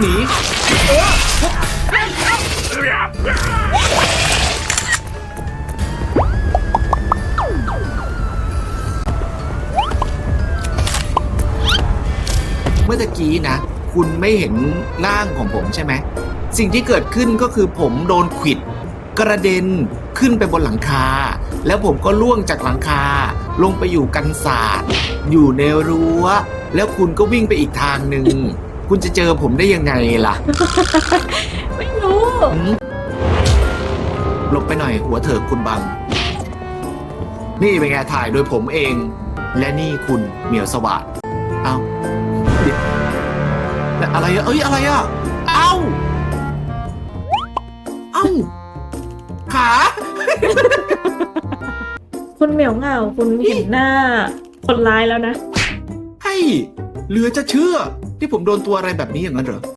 หนีเมื่อตะกี้นะ คุณไม่เห็นร่างของผมใช่ไหม สิ่งที่เกิดขึ้นก็คือผมโดนขิด กระเด็นขึ้นไปบนหลังคา แล้วผมก็ล่วงจากหลังคา ลงไปอยู่กันศาสตร์อยู่ในรั้ว แล้วคุณก็วิ่งไปอีกทางหนึ่ง คุณจะเจอผมได้ยังไงล่ะ ไม่รู้หืมหลบไปหน่อยหัวเถิกคุณบัง นี่เป็นไงถ่ายโดยผมเอง และนี่คุณเหมียวสวัสดเอาเดี๋ยวแล้วอะไรอะเอ้ยอะไรอะเอ้าเอ้าขาคุณเหมียวเหงาคุณเห็นหน้า คนร้ายแล้วนะ ให้เหลือจะเชื่อ ที่ผมโดนตัวอะไรแบบนี้อย่างนั้นเหรอ